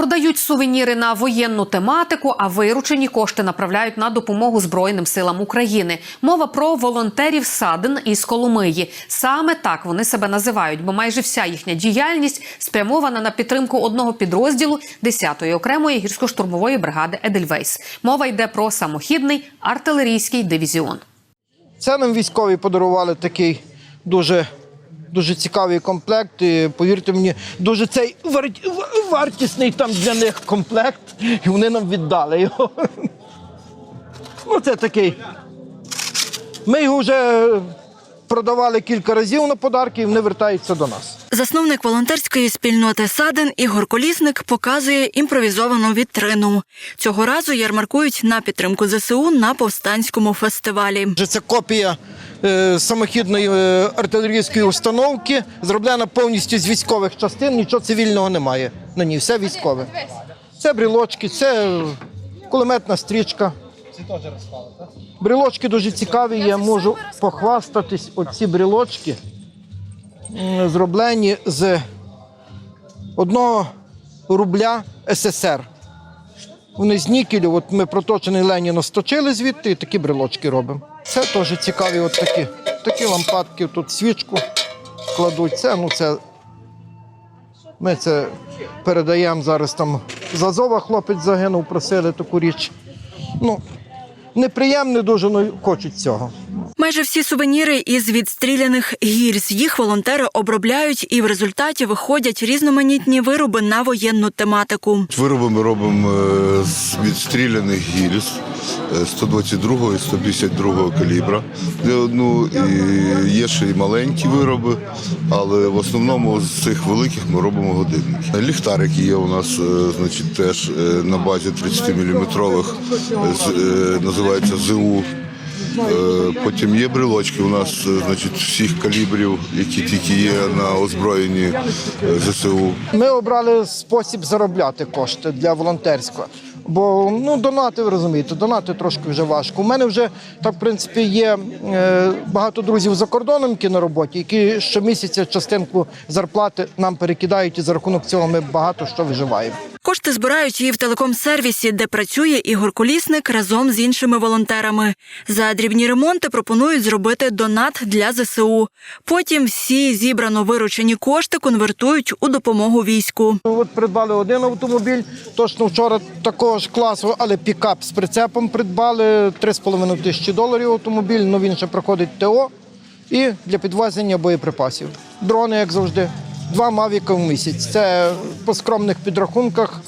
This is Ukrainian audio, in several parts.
Продають сувеніри на воєнну тематику, а виручені кошти направляють на допомогу Збройним силам України. Мова про волонтерів Садин із Коломиї. Саме так вони себе називають, бо майже вся їхня діяльність спрямована на підтримку одного підрозділу 10-ї окремої гірсько-штурмової бригади Едельвейс. Мова йде про самохідний артилерійський дивізіон. Це нам військові подарували такий дуже, дуже цікавий комплект. І, повірте мені, дуже цей вар- вартісний там для них комплект. І вони нам віддали його. Ну, це такий. Ми його вже продавали кілька разів на подарки, і вони вертаються до нас. Засновник волонтерської спільноти Садин Ігор Колісник показує імпровізовану вітрину. Цього разу ярмаркують на підтримку ЗСУ на повстанському фестивалі. Вже Це копія самохідної е, артилерійської установки, зроблена повністю з військових частин, нічого цивільного немає. На ній все військове. Це брілочки, це е, кулеметна стрічка. Брілочки дуже цікаві, я можу похвастатись. Оці брілочки зроблені з одного рубля СССР. Вони з нікелю, от ми проточений Леніна сточили звідти і такі брелочки робимо. Це теж цікаві от такі. Такі лампадки, тут свічку кладуть. Це, ну це. Ми це передаємо зараз там з Азова хлопець загинув, просили таку річ. Ну, неприємне дуже, але хочуть цього. Майже всі сувеніри із відстріляних гільз. Їх волонтери обробляють і в результаті виходять різноманітні вироби на воєнну тематику. Вироби ми робимо е, з відстріляних гільз е, 122 і 152 калібра. Де одну і є ще й маленькі вироби, але в основному з цих великих ми робимо годинники. Ліхтарики є у нас, е, значить, теж е, на базі 30 мм, називається ЗУ. Е, Потім є брелочки у нас, е, значить, всіх калібрів, які тільки є на озброєнні е, ЗСУ. Ми обрали спосіб заробляти кошти для волонтерського. Бо ну донати, ви розумієте, донати трошки вже важко. У мене вже так, в принципі, є багато друзів за кордоном, які на роботі, які щомісяця частинку зарплати нам перекидають, і за рахунок цього ми багато що виживаємо. Кошти збирають і в телеком-сервісі, де працює Ігор Колісник разом з іншими волонтерами. За дрібні ремонти пропонують зробити донат для ЗСУ. Потім всі зібрано виручені кошти конвертують у допомогу війську. Ну, От придбали один автомобіль, точно вчора такого ж класу, але пікап з прицепом придбали 3,5 тисячі доларів автомобіль, ну він ще проходить ТО і для підвезення боєприпасів. Дрони, як завжди, два мавіка в місяць. Це по скромних підрахунках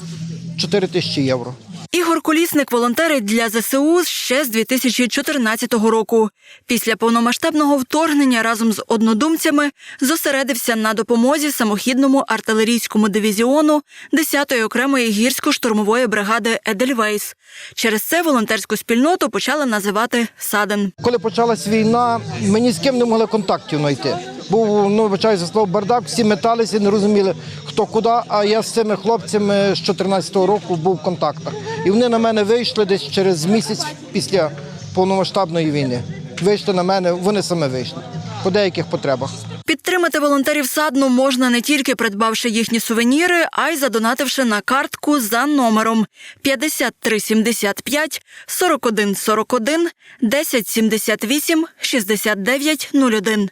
4 тисячі євро. Ігор Колісник волонтерить для ЗСУ ще з 2014 року. Після повномасштабного вторгнення разом з однодумцями зосередився на допомозі самохідному артилерійському дивізіону 10-ї окремої гірсько-штурмової бригади Едельвейс. Через це волонтерську спільноту почали називати Саден. Коли почалась війна, ми ні з ким не могли контактів знайти. Був, ну, вибачаю за слово, бардак, всі металися, не розуміли, хто куди. А я з цими хлопцями з 2014 року був в контактах. І вони на мене вийшли десь через місяць після повномасштабної війни. Вийшли на мене, вони саме вийшли по деяких потребах. Підтримати волонтерів садну можна не тільки придбавши їхні сувеніри, а й задонативши на картку за номером 5375 4141 1078 6901.